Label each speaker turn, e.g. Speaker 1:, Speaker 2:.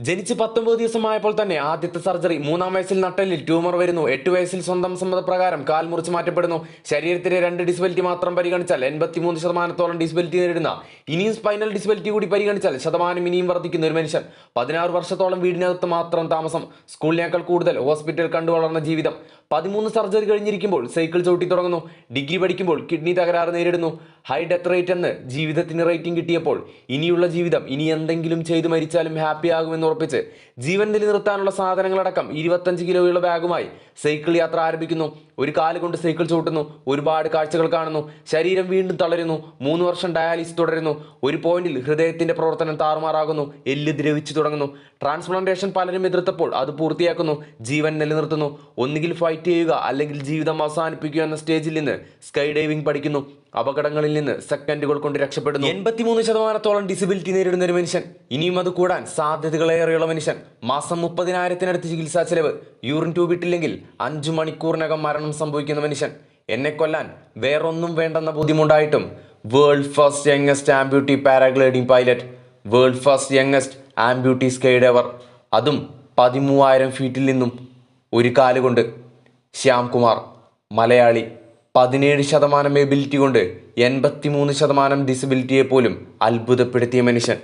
Speaker 1: ജനിച്ച് പത്തൊമ്പത് ദിവസമായപ്പോൾ തന്നെ ആദ്യത്തെ സർജറി മൂന്നാം വയസ്സിൽ നട്ടലിൽ ട്യൂമർ വരുന്നു. എട്ട് വയസ്സിൽ സ്വന്തം സമ്മതപ്രകാരം കാൽ മുറിച്ച് മാറ്റപ്പെടുന്നു. ശരീരത്തിലെ രണ്ട് ഡിസബിലിറ്റി മാത്രം പരിഗണിച്ചാൽ എൺപത്തിമൂന്ന് ശതമാനത്തോളം ഡിസബിലിറ്റി നേരിടുന്ന ഇനിയും സ്പൈനൽ ഡിസബിലിറ്റി കൂടി പരിഗണിച്ചാൽ ശതമാനം ഇനിയും വർദ്ധിക്കുന്ന ഒരു മനുഷ്യൻ. പതിനാറ് വർഷത്തോളം വീടിനകത്ത് മാത്രം താമസം. സ്കൂളിനേക്കാൾ കൂടുതൽ ഹോസ്പിറ്റൽ കണ്ടു വളർന്ന ജീവിതം. പതിമൂന്ന് സർജറി കഴിഞ്ഞിരിക്കുമ്പോൾ സൈക്കിൾ ചവിട്ടി തുടങ്ങുന്നു. ഡിഗ്രി പഠിക്കുമ്പോൾ കിഡ്നി തകരാറ് നേരിടുന്നു. ഹൈ ഡെത്ത് റേറ്റ് എന്ന് ജീവിതത്തിന് റേറ്റിംഗ് കിട്ടിയപ്പോൾ ഇനിയുള്ള ജീവിതം ഇനി എന്തെങ്കിലും ചെയ്ത് മരിച്ചാലും ഹാപ്പി ആകുമെന്ന് ഉറപ്പിച്ച് ജീവൻ നിലനിർത്താനുള്ള സാധനങ്ങളടക്കം ഇരുപത്തഞ്ച് കിലോയുള്ള ബാഗുമായി സൈക്കിൾ യാത്ര ആരംഭിക്കുന്നു. ഒരു കാൽ കൊണ്ട് സൈക്കിൾ ചൂട്ടുന്നു ഒരുപാട് കാഴ്ചകൾ കാണുന്നു. ശരീരം വീണ്ടും തളരുന്നു. മൂന്ന് വർഷം ഡയാലിസിസ് തുടരുന്നു. ഒരു പോയിന്റിൽ ഹൃദയത്തിന്റെ പ്രവർത്തനം താറുമാറാകുന്നു. എല്ല് ദ്രവിച്ചു തുടങ്ങുന്നു. ട്രാൻസ്പ്ലാന്റേഷൻ പലരും എതിർത്തപ്പോൾ അത് പൂർത്തിയാക്കുന്നു. ജീവൻ നിലനിർത്തുന്നു. ഒന്നുകിൽ ഫൈറ്റ് ചെയ്യുക അല്ലെങ്കിൽ ജീവിതം അവസാനിപ്പിക്കുക എന്ന സ്റ്റേജിൽ നിന്ന് സ്കൈ ഡൈവിംഗ് പഠിക്കുന്നു. അപകടങ്ങളിൽ നിന്ന് സെക്കൻഡുകൾ കൊണ്ട് രക്ഷപ്പെടുന്നു. എൺപത്തിമൂന്ന് ശതമാനത്തോളം ഡിസബിലിറ്റി നേരിടുന്ന ഒരു മനുഷ്യൻ. ഇനിയും അത് കൂടാൻ സാധ്യതകളേറെയുള്ള മനുഷ്യൻ. മാസം മുപ്പതിനായിരത്തിനടുത്ത് ചികിത്സാ ചെലവ് യൂറിൻ ട്യൂബ് ഇട്ടില്ലെങ്കിൽ അഞ്ചു മണിക്കൂറിനകം മരണം സംഭവിക്കുന്ന മനുഷ്യൻ. എന്നെ കൊല്ലാൻ വേറൊന്നും വേണ്ടെന്ന ബുദ്ധിമുട്ടായിട്ടും world first youngest amputee paragliding pilot world first youngest amputee skydiver അതും പതിമൂവായിരം ഫീറ്റിൽ നിന്നും ഒരു കാലുകൊണ്ട്. ശ്യാംകുമാർ മലയാളി. പതിനേഴ് ശതമാനം എബിലിറ്റി കൊണ്ട് എൺപത്തിമൂന്ന് ശതമാനം ഡിസബിലിറ്റിയെ പോലും അത്ഭുതപ്പെടുത്തിയ മനുഷ്യൻ.